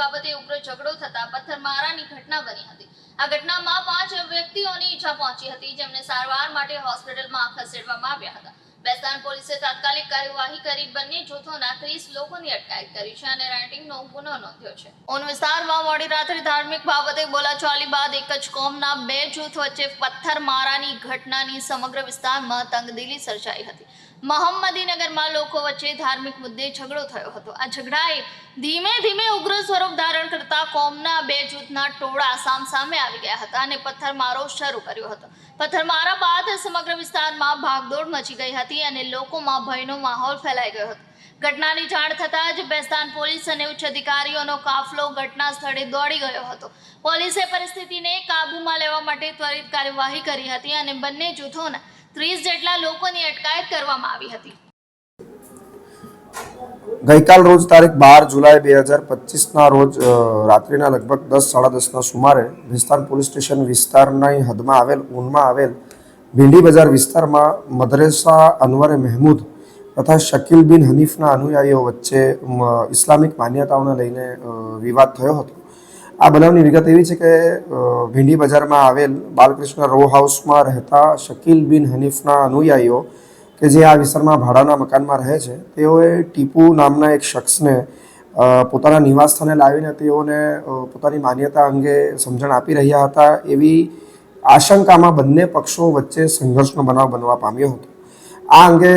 બાબતે ઉગ્ર ઝઘડો થતા પથ્થરમારાની ઘટના બની હતી. આ ઘટનામાં પાંચ વ્યક્તિઓની ઈજા પહોંચી હતી, જેમને સારવાર માટે હોસ્પિટલમાં ખસેડવામાં આવ્યા હતા. બેસ્તાન પોલીસે તાત્કાલિક કાર્યવાહી કરી બંને જૂથોના ત્રીસ લોકોની અટકાયત કરી છે અને રાઇટિંગનો ગુનો નોંધ્યો છે. ઓન વિસ્તારમાં મોડી રાત્રે ધાર્મિક બાબતે બોલાચાલી બાદ એક જ કોમના બે જૂથ વચ્ચે પથ્થરમારાની ઘટનાની સમગ્ર વિસ્તારમાં તંગદિલી સર્જાઈ હતી. મહમ્મદીનગરમાં લોકો વચ્ચે ધાર્મિક મુદ્દે ઝઘડો થયો હતો. આ ઝઘડાએ ધીમે ધીમે ઉગ્ર સ્વરૂપ ધારણ કરતા કોમના બે જૂથના ટોળા સામસામે આવી ગયા હતા અને પથ્થરમારો શરૂ કર્યો હતો. પથ્થરમારા બાદ સમગ્ર વિસ્તારમાં ભાગદોડ મચી ગઈ હતી અને લોકોમાં ભયનો માહોલ ફેલાઈ ગયો હતો. ઘટનાની જાણ થતાં જ બેસ્તાન પોલીસ અને ઉચ્ચ અધિકારીઓનો કાફલો ઘટના સ્થળે દોડી ગયો હતો. પોલીસે પરિસ્થિતિને કાબૂમાં લેવા માટે ત્વરિત કાર્યવાહી કરી હતી અને બંને જૂથોના ત્રીસ જેટલા લોકોની અટકાયત કરવામાં આવી હતી. ગઈકાલ રોજ તારીખ બાર જુલાઈ બે હજાર પચીસના રોજ રાત્રિના લગભગ દસ, સાડા દસના સુમારે વિસ્તાર પોલીસ સ્ટેશન વિસ્તારની હદમાં આવેલ, ઊનમાં આવેલ ભીંડી બજાર વિસ્તારમાં મદરેસા અનવરે મહેમૂદ તથા શકીલ બિન હનીફના અનુયાયીઓ વચ્ચે ઇસ્લામિક માન્યતાઓને લઈને વિવાદ થયો હતો. આ બનાવની વિગત એવી છે કે ભીંડી બજારમાં આવેલ બાલકૃષ્ણ રો હાઉસમાં રહેતા શકીલ બિન હનીફના અનુયાયીઓ કે જે આ વિસ્તારમાં ભાડાના મકાનમાં રહે છે, તેઓએ ટીપુ નામના એક શખ્સને પોતાના નિવાસસ્થાને લાવીને તેઓને પોતાની માન્યતા અંગે સમજણ આપી રહ્યા હતા એવી આશંકામાં બંને પક્ષો વચ્ચે સંઘર્ષનો બનાવ બનવા પામ્યો હતો. આ અંગે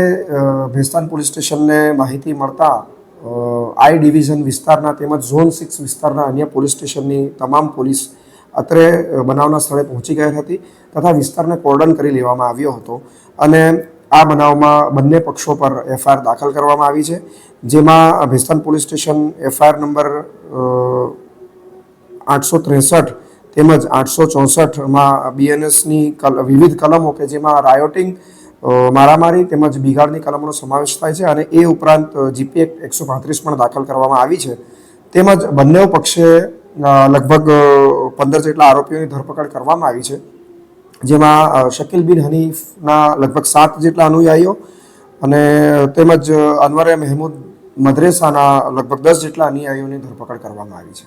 ભેસ્તાન પોલીસ સ્ટેશનને માહિતી મળતા આઈ ડિવિઝન વિસ્તારના તેમજ ઝોન સિક્સ વિસ્તારના અન્ય પોલીસ સ્ટેશનની તમામ પોલીસ અત્રે બનાવના સ્થળે પહોંચી ગઈ હતી તથા વિસ્તારને કોર્ડન કરી લેવામાં આવ્યો હતો. અને આ બનાવમાં બંને પક્ષો પર એફઆઈઆર દાખલ કરવામાં આવી છે, જેમાં Bhestan police station FIR number આઠસો ત્રેસઠ તેમજ આઠસો ચોસઠમાં બીએનએસની વિવિધ કલમો કે જેમાં રાયોટિંગ મારામારી તેમજ બિગાડની કલમોનો સમાવેશ થાય છે અને એ ઉપરાંત જીપી એક્ટ એકસો પાંત્રીસ પણ દાખલ કરવામાં આવી છે. તેમજ બંને પક્ષે લગભગ પંદર જેટલા આરોપીઓની ધરપકડ કરવામાં આવી છે. જેમાં શકીલ બિન હનીફના લગભગ સાત જેટલા અનુયાયીઓ અને તેમજ અનવરે મહેમૂદ મદ્રેસાના લગભગ દસ જેટલા અનુયાયીઓની ધરપકડ કરવામાં આવી છે.